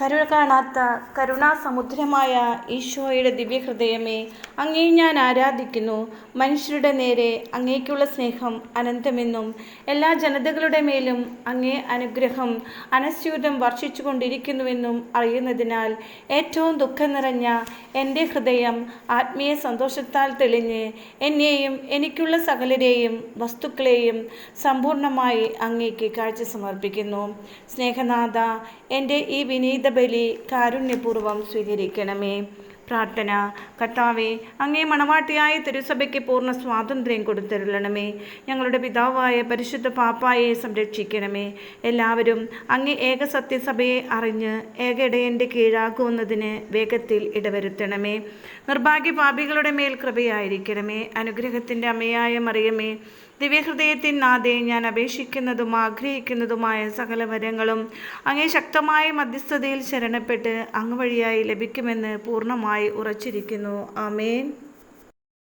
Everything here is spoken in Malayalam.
കരുണ കാണാത്ത കരുണാസമുദ്രമായ ഈശോയുടെ ദിവ്യഹൃദയമേ അങ്ങേ ഞാൻ ആരാധിക്കുന്നു. മനുഷ്യരുടെ നേരെ അങ്ങേക്കുള്ള സ്നേഹം അനന്തമെന്നും എല്ലാ ജനതകളുടെ മേലും അങ്ങേ അനുഗ്രഹം അനസ്യൂതം വർഷിച്ചുകൊണ്ടിരിക്കുന്നുവെന്നും അറിയുന്നതിനാൽ ഏറ്റവും ദുഃഖം നിറഞ്ഞ എന്റെ ഹൃദയം ആത്മീയ സന്തോഷത്താൽ തെളിഞ്ഞ് എന്നെയും എനിക്കുള്ള സകലരെയും വസ്തുക്കളെയും സമ്പൂർണമായി അങ്ങേക്ക് കാഴ്ച സമർപ്പിക്കുന്നു. സ്നേഹനാഥ എന്റെ ഈ വിനീത ബലി കാരുണ്യപൂർവം സ്വീകരിക്കണമേ. പ്രാർത്ഥന. കർത്താവെ അങ്ങേ മണവാട്ടിയായ തിരുസഭയ്ക്ക് പൂർണ സ്വാതന്ത്ര്യം കൊടുത്തരുളണമേ. ഞങ്ങളുടെ പിതാവായ പരിശുദ്ധ പാപ്പായെ സംരക്ഷിക്കണമേ. എല്ലാവരും അങ്ങേ ഏക സത്യസഭയെ അറിഞ്ഞ് ഏക ഇടയന്റെ കീഴാകുന്നതിന് വേഗത്തിൽ ഇടവരുത്തണമേ. നിർഭാഗ്യ പാപികളുടെ മേൽ കൃപയായിരിക്കണമേ. അനുഗ്രഹത്തിന്റെ അമ്മയായ മറിയമേ ദിവ്യഹൃദയത്തിൻ നാഥേ ഞാൻ അപേക്ഷിക്കുന്നതും ആഗ്രഹിക്കുന്നതുമായ സകല വരങ്ങളും അങ്ങേ ശക്തമായ മധ്യസ്ഥതയിൽ ശരണപ്പെട്ട് അങ്ങ് വഴിയായി ലഭിക്കുമെന്ന് പൂർണമായി ഉറച്ചിരിക്കുന്നു. ആമേൻ.